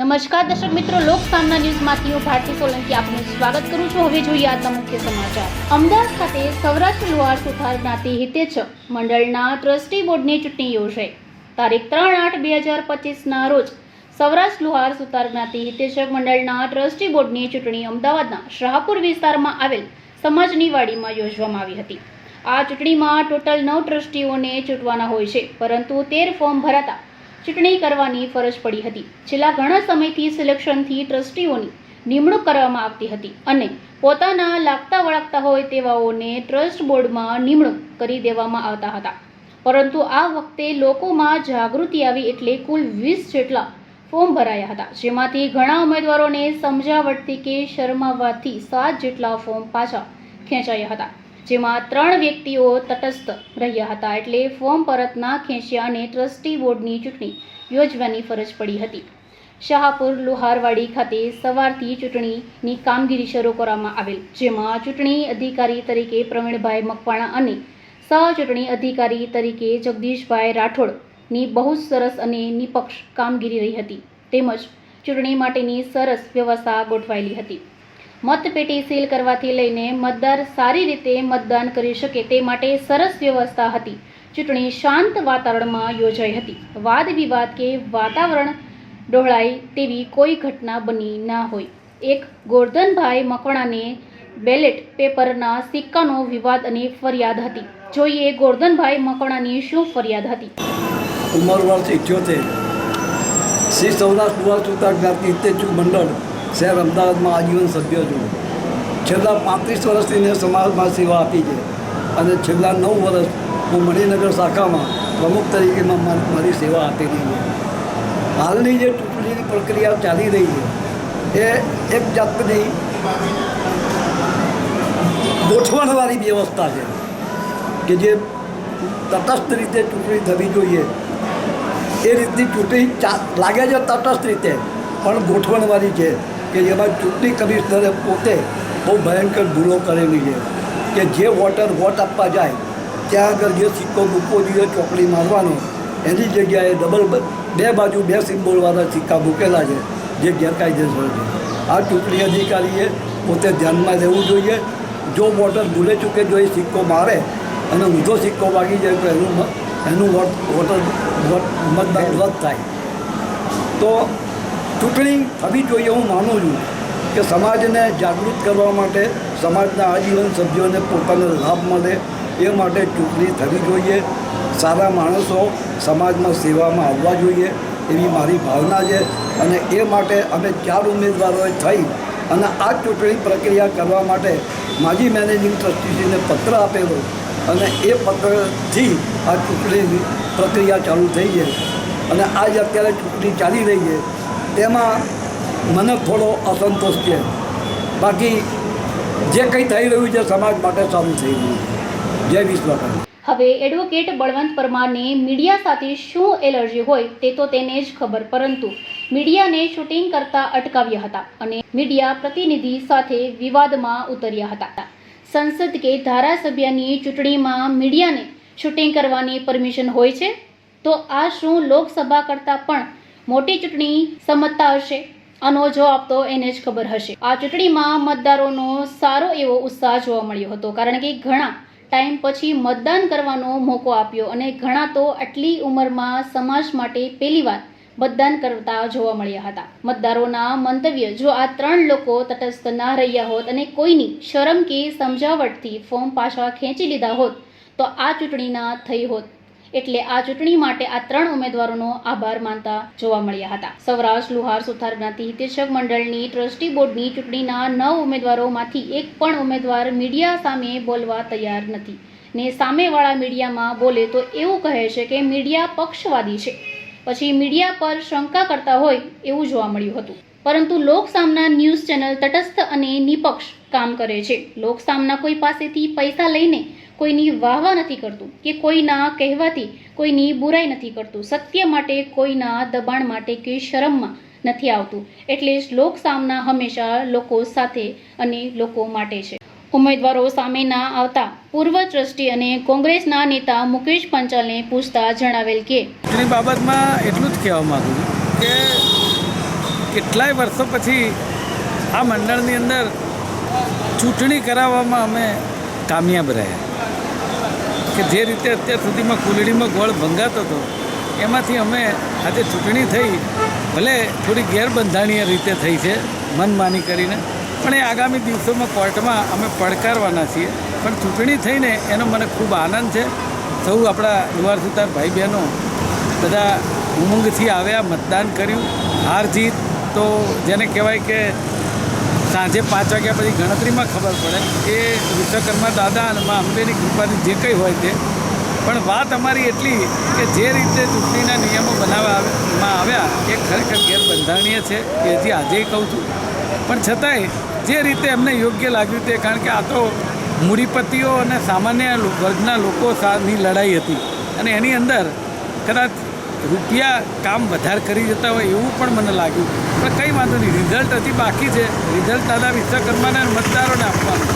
નમસ્કાર દર્શક મિત્રો, લોક સામના ન્યૂઝમાંથી હું ભારતી સોલંકી આપનું સ્વાગત કરું છું. હવે જોઈએ આજના મુખ્ય સમાચાર. અમદાવાદ ખાતે સૌરાષ્ટ્ર લુહાર સુથાર જ્ઞાતિ હિતેચ મંડળના ટ્રસ્ટી બોર્ડની ચૂંટણી યોજાઈ. તારીખ ત્રણ આઠ બે હજાર પચીસના રોજ સૌરાષ્ટ્ર લુહાર સુથાર જ્ઞાતિ હિતેશક મંડળના ટ્રસ્ટી બોર્ડની ચૂંટણી અમદાવાદના શાહપુર વિસ્તારમાં આવેલ સમાજની વાડીમાં યોજવામાં આવી હતી. આ ચૂંટણીમાં ટોટલ નવ ટ્રસ્ટીઓને ચૂંટવાના હોય છે, પરંતુ તેર ફોર્મ ભરાતા ચૂંટણી કરવાની ફરજ પડી હતી. છેલ્લા ઘણા સમયથી સિલેક્શનથી ટ્રસ્ટીઓની નિમણૂક કરવામાં આવતી હતી અને પોતાના લાગતા વળગતા હોય તેવાઓને ટ્રસ્ટ બોર્ડમાં નિમણૂક કરી દેવામાં આવતા હતા. પરંતુ આ વખતે લોકોમાં જાગૃતિ આવી એટલે કુલ વીસ જેટલા ફોર્મ ભરાયા હતા, જેમાંથી ઘણા ઉમેદવારોને સમજાવટથી કે શરમાવવાથી સાત જેટલા ફોર્મ પાછા ખેંચાયા હતા. જેમાં ત્રણ વ્યક્તિઓ તટસ્થ રહ્યા હતા એટલે ફોર્મ પરત ના ખેંચ્યા અને ટ્રસ્ટી બોર્ડની ચૂંટણી યોજવાની ફરજ પડી હતી. શાહપુર, લુહારવાડી ખાતે સવારથી ચૂંટણીની કામગીરી શરૂ કરવામાં આવેલ, જેમાં ચૂંટણી અધિકારી તરીકે પ્રવીણભાઈ મકવાણા અને સહચૂંટણી અધિકારી તરીકે જગદીશભાઈ રાઠોડની બહુ સરસ અને નિપક્ષ કામગીરી રહી હતી. તેમજ ચૂંટણી માટેની સરસ વ્યવસ્થા ગોઠવાયેલી હતી. મતપેટી સીલ કરવાથી લઈને મતદાર સારી રીતે મતદાન કરી શકે તે માટે સરસ વ્યવસ્થા હતી. ચૂંટણી શાંત વાતાવરણમાં યોજાઈ હતી. વાદ વિવાદ કે વાતાવરણ ડહોળાય તેવી કોઈ ઘટના બની ના હોય. એક ગોરધનભાઈ મકવાણાને બેલેટ પેપરના સિક્કાનો વિવાદ અને ફરિયાદ હતી. જોઈએ ગોરધનભાઈ મકવાણાની શું ફરિયાદ હતી. ઉંમર વર્ષ ઇઠ્યોતેર શ્રી સૌરાષ્ટ્ર યુવા સુતા જ્ઞાતિ હિતેચુ મંડળ શહેર અમદાવાદમાં આજીવન સભ્ય છું. છેલ્લા પાંત્રીસ વર્ષથી મેં સમાજમાં સેવા આપી છે અને છેલ્લા નવ વર્ષ હું મણિનગર શાખામાં પ્રમુખ તરીકે મારી સેવા આપેલી છે. હાલની જે ચૂંટણીની પ્રક્રિયા ચાલી રહી છે, એ એક જાતની ગોઠવણવાળી વ્યવસ્થા છે કે જે તટસ્થ રીતે ચૂંટણી થવી જોઈએ. એ રીતની ચૂંટણી ચા, લાગે છે તટસ્થ રીતે, પણ ગોઠવણવાળી છે. કે જેમાં ચૂંટણી કમિશનરે પોતે બહુ ભયંકર ભૂલો કરેલી છે કે જે વોટર વોટ આપવા જાય, ત્યાં આગળ જે સિક્કો મૂકવો જોઈએ, ચોકડી મારવાનો, એની જગ્યાએ ડબલ બે બાજુ બે સિમ્બોલવાળા સિક્કા મૂકેલા છે, જે ગેરકાયદેસર છે. આ ચૂંટણી અધિકારીએ પોતે ધ્યાનમાં લેવું જોઈએ, જો વોટર ભૂલે ચૂકે જો એ સિક્કો મારે અને ઊંધો સિક્કો વાગી જાય તો એનું એનું વોટ, વોટર, વોટ મતદાન રદ થાય. તો ચૂંટણી થવી જોઈએ હું માનું છું કે સમાજને જાગૃત કરવા માટે સમાજના આજીવન સભ્યોને પોતાને લાભ મળે એ માટે ચૂંટણી થવી જોઈએ. સારા માણસો સમાજમાં સેવામાં આવવા જોઈએ એવી મારી ભાવના છે અને એ માટે અમે ચાર ઉમેદવારોએ થઈ અને આ ચૂંટણી પ્રક્રિયા કરવા માટે માજી મેનેજિંગ ટ્રસ્ટીજીને પત્ર આપેલો અને એ પત્રથી આ ચૂંટણીની પ્રક્રિયા ચાલુ થઈ છે. અને આજ અત્યારે ચૂંટણી ચાલી રહી છે. તેમાં મને થોડો અસંતોષ છે. બાકી જે કંઈ થઈ રહ્યું છે સમાજ માટે સારું થઈ રહ્યું જય વિશ્વકર્મા. હવે એડવોકેટ બળવંત પરમારને મીડિયા સાથે શું એલર્જી હોય તે તો તેને જ ખબર, પરંતુ મીડિયાને શૂટિંગ કરતા અટકાવ્યા હતા અને મીડિયા પ્રતિનિધિ સાથે વિવાદમાં ઉતર્યા હતા. સંસદ કે ધારાસભ્યની ચૂંટણીમાં મીડિયાને શૂટિંગ કરવાની પરમિશન હોય છે? તો આ શું લોકસભા કરતાં પણ મોટી ચૂંટણી સમજતા હશે? આનો જવાબ તો એને જ ખબર હશે. આ ચૂંટણીમાં મતદારોનો સારો એવો ઉત્સાહ જોવા મળ્યો હતો, કારણ કે ઘણા ટાઈમ પછી મતદાન કરવાનો મોકો આપ્યો અને ઘણા તો આટલી ઉંમરમાં સમાજ માટે પહેલીવાર મતદાન કરતા જોવા મળ્યા હતા. મતદારોના મંતવ્ય, જો આ ત્રણ લોકો તટસ્થ ના રહ્યા હોત અને કોઈની શરમ કે સમજાવટથી ફોર્મ પાછા ખેંચી લીધા હોત, તો આ ચૂંટણીના થઈ હોત. એટલે આ ચૂંટણી માટે આ ત્રણ ઉમેદવારોનો આભાર માનતા જોવા મળ્યા હતા. સૌરાષ્ટ્ર લુહાર, સુથાર જ્ઞાતિ, હિતેશક મંડળની ટ્રસ્ટી બોર્ડની ચૂંટણીના નવ ઉમેદવારોમાંથી એક પણ ઉમેદવાર મીડિયા સામે બોલવા તૈયાર નથી. ને સામેવાળા મીડિયામાં બોલે તો એવું કહે છે કે મીડિયા પક્ષવાદી છે. પછી મીડિયા પર શંકા કરતા હોય એવું જોવા મળ્યું હતું. પરંતુ લોકસામના ન્યૂઝ ચેનલ તટસ્થ અને નિપક્ષ કામ કરે છે. લોકસામના કોઈ પાસેથી પૈસા લઈને કોઈની વાહવા નથી કરતું, કે કોઈના કહેવાથી કોઈની બુરાઈ નથી કરતું. સત્ય માટે કોઈના દબાણ માટે કે શરમમાં નથી આવતું. એટલે શ્લોક સામના હંમેશા લોકો સાથે અને લોકો માટે છે. ઉમેદવારો સામે ના આવતા પૂર્વ ટ્રસ્ટી અને કોંગ્રેસના નેતા મુકેશ પંચાલને પૂછતા જણાવેલ કે, એની બાબતમાં એટલું જ કહેવા માગું કે કેટલાય વર્ષો પછી આ મંડળની અંદર ચૂંટણી કરાવવામાં અમે કામયાબ રહ્યા. કે જે રીતે અત્યાર સુધીમાં કુલડીમાં ગોળ ભંગાતો હતો, એમાંથી અમે આજે ચૂંટણી થઈ, ભલે થોડી ગેરબંધાણીય રીતે થઈ છે, મનમાની કરીને, પણ એ આગામી દિવસોમાં કોર્ટમાં અમે પડકારવાના છીએ. પણ ચૂંટણી થઈને એનો મને ખૂબ આનંદ છે. સૌ આપણા યુવા સુતાર ભાઈ બહેનો બધા ઉમંગથી આવ્યા, મતદાન કર્યું. હાર જીત તો જેને કહેવાય કે સાંજે પાંચ વાગ્યા પછી ગણતરીમાં ખબર પડે એ વિશ્વકર્મા દાદા અને મા અંબેની કૃપાની જે કંઈ હોય તે. પણ વાત અમારી એટલી કે જે રીતે ચૂંટણીના નિયમો બનાવવામાં આવ્યા એ ખરેખર ગેરબંધારણીય છે એ હજી આજે કહું છું. પણ છતાંય જે રીતે એમને યોગ્ય લાગ્યું તે કારણ કે આ તો મૂડીપતિઓ અને સામાન્ય વર્ગના લોકો સાથની લડાઈ હતી. અને એની અંદર કદાચ રૂપિયા કામ વધારે કરી જતા હોય એવું પણ મને લાગ્યું. પણ કંઈ વાંધો નહીં રિઝલ્ટ હજી બાકી છે. રિઝલ્ટ દાદા વિશ્વકર્માને મતદારોને આપવાનું.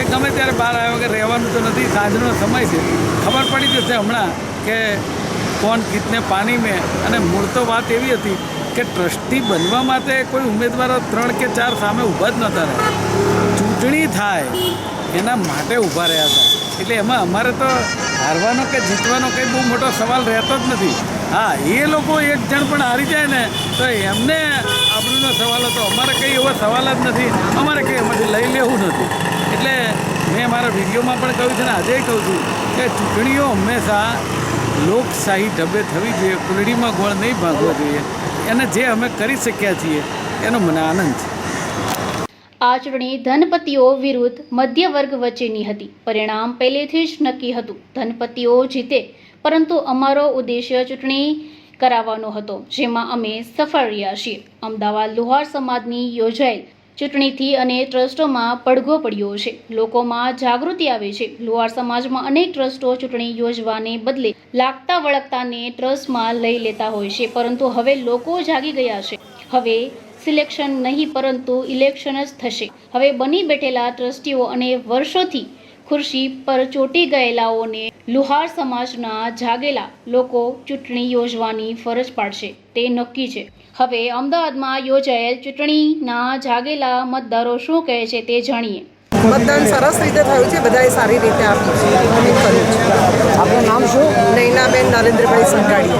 એ ગમે ત્યારે બહાર આવ્યો કે રહેવાનું તો નથી, સાંજનો સમય છે. ખબર પડી જશે હમણાં કે કોણ કીતને પાણી મેં. અને મૂળ તો વાત એવી હતી કે ટ્રસ્ટી બનવા માટે કોઈ ઉમેદવારો ત્રણ કે ચાર સામે ઊભા જ નહોતા રહ્યા. ચૂંટણી થાય, એના માટે ઊભા રહ્યા હતા. એટલે એમાં અમારે તો હારવાનો કે જીતવાનો કંઈ બહુ મોટો સવાલ રહેતો જ નથી. હા, એ લોકો એક જણ પણ હારી જાય ને, તો એમને આબરૂનો સવાલ હતો. અમારે કંઈ એવો સવાલ જ નથી. અમારે કંઈ એમાંથી લઈ લેવું નથી. એટલે મેં મારા વિડીયોમાં પણ કહ્યું છે ને, આજે કહું છું કે ચૂંટણીઓ હંમેશા લોકશાહી ઢબે થવી જોઈએ કુલડીમાં ગોળ નહીં ભાગવો જોઈએ. એને જે અમે કરી શક્યા છીએ, એનો મને આનંદ છે. આ ચૂંટણી ધનપતિઓ વિરુદ્ધ મધ્ય વર્ગ વચ્ચેની હતી. પરિણામ પહેલેથી જ નક્કી હતું. ધનપતિઓ જીતે, પરંતુ અમારો ઉદ્દેશ્ય ચૂંટણી કરાવવાનો હતો, જેમાં અમે સફળ રહ્યા છીએ. અમદાવાદ લુહાર સમાજની યોજાયેલ ચૂંટણીથી અને ટ્રસ્ટોમાં પડઘો પડ્યો છે. લોકોમાં જાગૃતિ આવે છે. લુહાર સમાજમાં અનેક ટ્રસ્ટો ચૂંટણી યોજવાને બદલે લાગતા વળગતાને ટ્રસ્ટમાં લઈ લેતા હોય છે, પરંતુ હવે લોકો જાગી ગયા છે. હવે સિલેક્શન નહીં પરંતુ ઇલેક્શન જ થશે. હવે બની બેઠેલા ટ્રસ્ટીઓ અને વર્ષોથી ખુરશી પર ચોંટી ગયેલાઓને લુહાર સમાજના જાગેલા લોકો ચૂંટણી યોજવાની ફરજ પાડશે. તે નક્કી છે. હવે અમદાવાદમાં યોજાયેલ ચૂંટણીના જાગેલા મતદારો શું કહે છે તે જાણીએ. મતદાન સરસ રીતે થયું છે બધાએ સારી રીતે આપ્યું છે કર્યું છે. આપનું નામ શું? નૈનાબેન નરેન્દ્રભાઈ સંઘાણી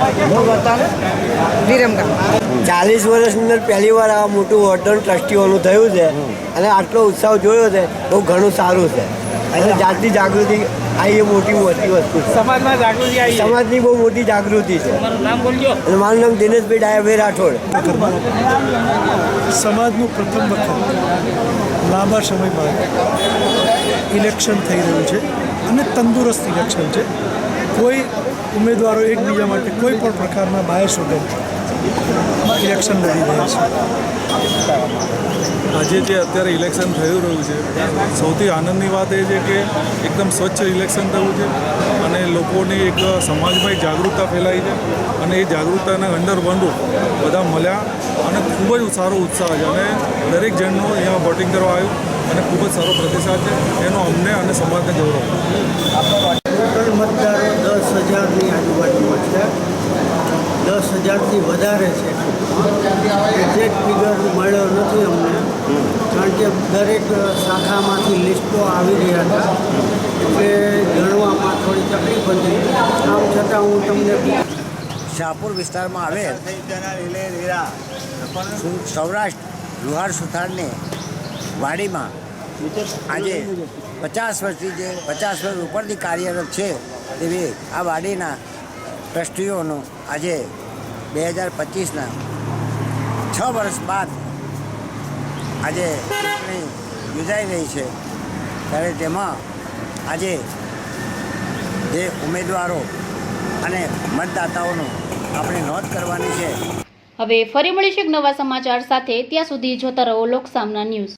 વિરમગામ. ચાલીસ વર્ષની અંદર પહેલી વાર આ મોટું વોટર ટ્રસ્ટીઓનું થયું છે. અને આટલો ઉત્સાહ જોયો છે બહુ ઘણું સારું છે. અને જાતની જાગૃતિ આ એ મોટી મોટી વસ્તુ સમાજમાં જાગૃતિ આવી સમાજની બહુ મોટી જાગૃતિ છે. મારું નામ દિનેશભાઈ ડાયાભાઈ રાઠોડ. સમાજનું પ્રથમ વખત લાંબા સમય બાદ ઇલેક્શન થઈ રહ્યું છે અને તંદુરસ્ત ઇલેક્શન છે. કોઈ ઉમેદવારો એકબીજા માટે કોઈ પણ પ્રકારના બાયસ વગર ઇલેક્શન લડી રહ્યા છે. આજે જે અત્યારે ઇલેક્શન થઈ રહ્યું છે સૌથી આનંદની વાત એ છે કે એકદમ સ્વચ્છ ઇલેક્શન થયું છે અને લોકોની એક સમાજમાં એક જાગૃતતા ફેલાઈ છે અને એ જાગૃતતાના અંડર વંડો. બધા મળ્યા અને ખૂબ જ સારો ઉત્સાહ છે અને દરેક જણનો અહીંયા વોટિંગ કરવા આવ્યું અને ખૂબ જ સારો પ્રતિસાદ છે. એનો અમને અને સમાજને ગૌરવ. ટોટલ મતદારો દસ હજારની આજુબાજુમાં છે દસ હજારથી વધારે છે. એક્ઝેક્ટ ફિગર મળ્યો નથી અમને. કારણ કે દરેક શાખામાંથી લિસ્ટો આવી રહ્યા હતા એટલે ગણવામાં થોડી તકલીફ હતી. આમ છતાં હું તમને શાહપુર વિસ્તારમાં આવેલ સૌરાષ્ટ્ર લુહાર સુથારની વાડીમાં આજે પચાસ વર્ષથી જે, પચાસ વર્ષ ઉપરથી કાર્યરત છે તેવી આ વાડીના ટ્રસ્ટીઓનું આજે બે હજાર પચીસના છ વર્ષ બાદ આજે ચૂંટણી યોજાઈ રહી છે. ત્યારે તેમાં આજે જે ઉમેદવારો અને મતદાતાઓનું આપણે નોંધ કરવાની છે. હવે ફરી મળીશું નવા સમાચાર સાથે. ત્યાં સુધી જોતા રહો લોક સામના ન્યૂઝ.